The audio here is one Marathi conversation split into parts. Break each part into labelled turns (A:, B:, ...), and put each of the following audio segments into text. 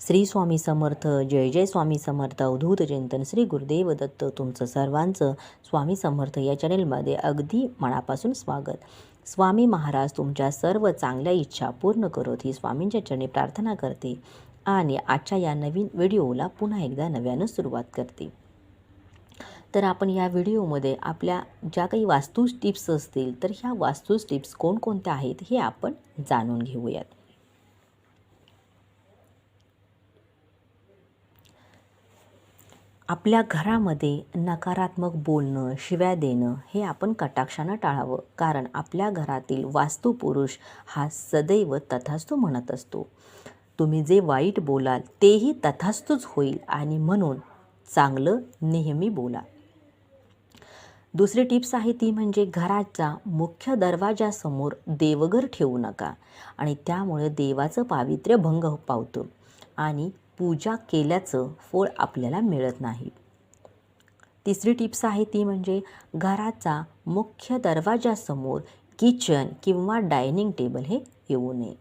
A: श्री स्वामी समर्थ जय जय स्वामी समर्थ अवधूत चिंतन श्री गुरुदेव दत्त तुमचं सर्वांचं स्वामी समर्थ या चॅनेलमध्ये अगदी मनापासून स्वागत. स्वामी महाराज तुमच्या सर्व चांगल्या इच्छा पूर्ण करत ही स्वामींच्या चरणी प्रार्थना करते आणि आजच्या या नवीन व्हिडिओला पुन्हा एकदा नव्यानं सुरुवात करते. तर आपण या व्हिडिओमध्ये आपल्या ज्या काही वास्तू टिप्स असतील तर ह्या वास्तू टिप्स कोणकोणत्या आहेत हे आपण जाणून घेऊयात. आपल्या घरामध्ये नकारात्मक बोलणं शिव्या देणं हे आपण कटाक्षानं टाळावं. कारण आपल्या घरातील वास्तुपुरुष हा सदैव तथास्तू म्हणत असतो. तुम्ही जे वाईट बोलाल तेही तथास्तूच होईल आणि म्हणून चांगलं नेहमी बोला. दुसरी टिप्स आहे ती म्हणजे घराच्या मुख्य दरवाजासमोर देवघर ठेवू नका आणि त्यामुळे देवाचं पावित्र्य भंग पावतो. आणि पूजा केल्याचं फळ आपल्याला मिळत नाही. तिसरी टिप्स आहे ती म्हणजे घराचा मुख्य दरवाजासमोर किचन किंवा डायनिंग टेबल हे येऊ नये.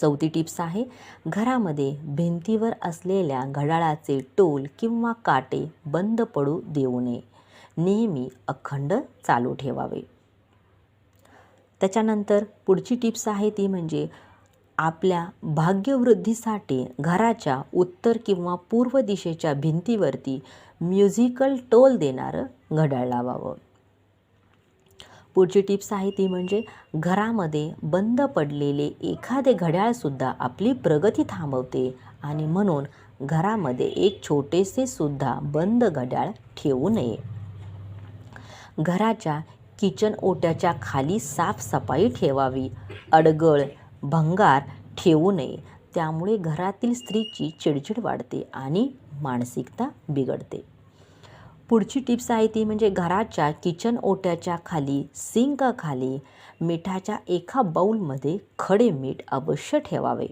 A: चौथी टिप्स आहे घरामध्ये भिंतीवर असलेल्या घड्याळाचे टोल किंवा काटे बंद पडू देऊ नये. नेहमी अखंड चालू ठेवावे. त्याच्यानंतर पुढची टिप्स आहे ती म्हणजे आपल्या भाग्यवृद्धीसाठी घराच्या उत्तर किंवा पूर्व दिशेच्या भिंतीवरती म्युझिकल टोल देणारं घड्याळ लावावं. पुढची टिप्स आहे ती म्हणजे घरामध्ये बंद पडलेले एखादे घड्याळसुद्धा आपली प्रगती थांबवते आणि म्हणून घरामध्ये एक छोटेसे सुद्धा बंद घड्याळ ठेवू नये. घराच्या किचन ओट्याच्या खाली साफसफाई ठेवावी. अडगळ भंगार ठेवू नये. त्यामुळे घरातील स्त्रीची चिडचिड वाढते आणि मानसिकता बिघडते. पुढची टिप्स आहे ती म्हणजे घराच्या किचन ओट्याच्या खाली सिंकाखाली मिठाच्या एका बाऊलमध्ये खडे मीठ अवश्य ठेवावे.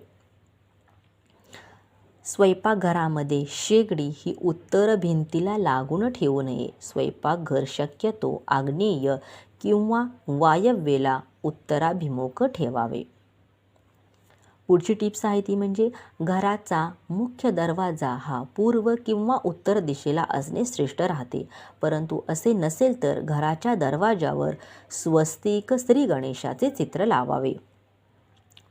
A: स्वयंपाकघरामध्ये शेगडी ही उत्तर भिंतीला लागून ठेवू नये. स्वयंपाकघर शक्यतो आग्नेय किंवा वायव्येला उत्तराभिमुख ठेवावे. पुढची टिप्स आहे ती म्हणजे घराचा मुख्य दरवाजा हा पूर्व किंवा उत्तर दिशेला असणे श्रेष्ठ राहते. परंतु असे नसेल तर घराच्या दरवाजावर स्वस्तिक श्री गणेशाचे चित्र लावावे.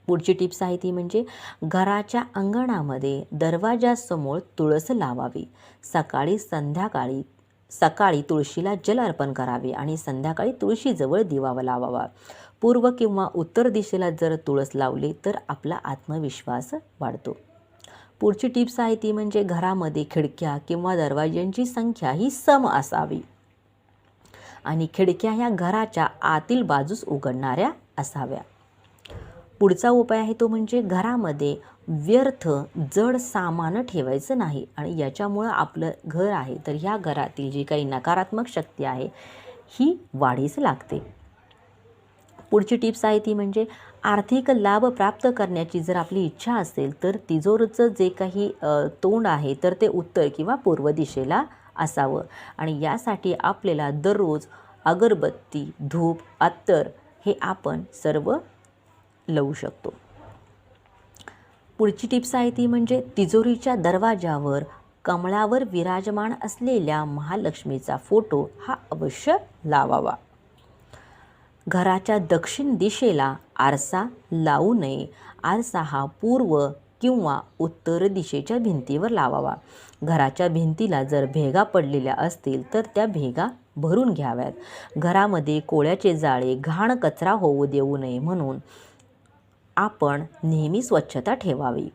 A: पुढची टिप्स आहे ती म्हणजे घराच्या अंगणामध्ये दरवाजासमोर तुळस लावावी. सकाळी संध्याकाळी सकाळी तुळशीला जल अर्पण करावे आणि संध्याकाळी तुळशीजवळ दिवा लावावा. पूर्व किंवा उत्तर दिशेला जर तुळस लावले तर आपला आत्मविश्वास वाढतो. पुढची टिप्स आहे ती म्हणजे घरामध्ये खिडक्या किंवा दरवाज्यांची संख्या ही सम असावी. आणि खिडक्या ह्या घराच्या आतील बाजूस उघडणाऱ्या असाव्या. पुढचा उपाय आहे तो म्हणजे घरामध्ये व्यर्थ जड सामान ठेवायचं नाही आणि याच्यामुळं आपलं घर आहे तर ह्या घरातील जी काही नकारात्मक शक्ती आहे ही वाढीस लागते. पुढची टिप्स आहे ती म्हणजे आर्थिक लाभ प्राप्त करण्याची जर आपली इच्छा असेल तर तिजोरीचं जे काही तोंड आहे तर ते उत्तर किंवा पूर्व दिशेला असावं. आणि यासाठी आपल्याला दररोज अगरबत्ती धूप अत्तर हे आपण सर्व लावू शकतो. पुढची टिप्स आहे ती म्हणजे तिजोरीच्या दरवाजावर कमळावर विराजमान असलेल्या महालक्ष्मीचा फोटो हा अवश्य लावावा. घराच्या दक्षिण दिशेला आरसा लावू नये. आरसा हा पूर्व किंवा उत्तर दिशेच्या भिंतीवर लावावा. घराच्या भिंतीला जर भेगा पडलेल्या असतील तर त्या भेगा भरून घ्याव्यात. घरामध्ये कोळ्याचे जाळे घाण कचरा होऊ देऊ नये म्हणून आपण नेहमी स्वच्छता ठेवावी.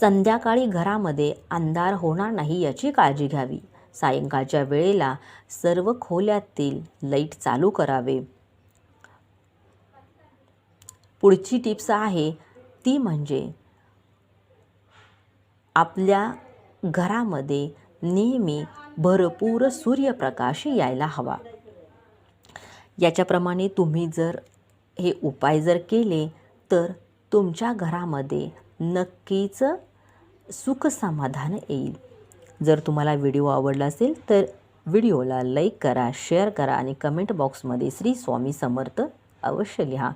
A: संध्याकाळी घरामध्ये अंधार होणार नाही याची काळजी घ्यावी. सायंकाळच्या वेळेला सर्व खोल्यातील लाइट चालू करावे. पुढची टिप्स आहे ती म्हणजे आपल्या घरामध्ये नेहमी भरपूर सूर्यप्रकाश यायला हवा. याच्याप्रमाणे तुम्ही जर हे उपाय जर केले तर तुमच्या घरामध्ये नक्कीच सुख समाधान येईल. जर तुम्हाला व्हिडिओ आवडला असेल तर व्हिडिओला लाईक करा शेअर करा आणि कमेंट बॉक्समध्ये श्री स्वामी समर्थ अवश्य लिहा.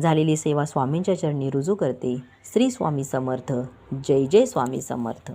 A: झालेली सेवा स्वामींच्या चरणी रुजू करते. श्री स्वामी समर्थ. जय जय स्वामी समर्थ.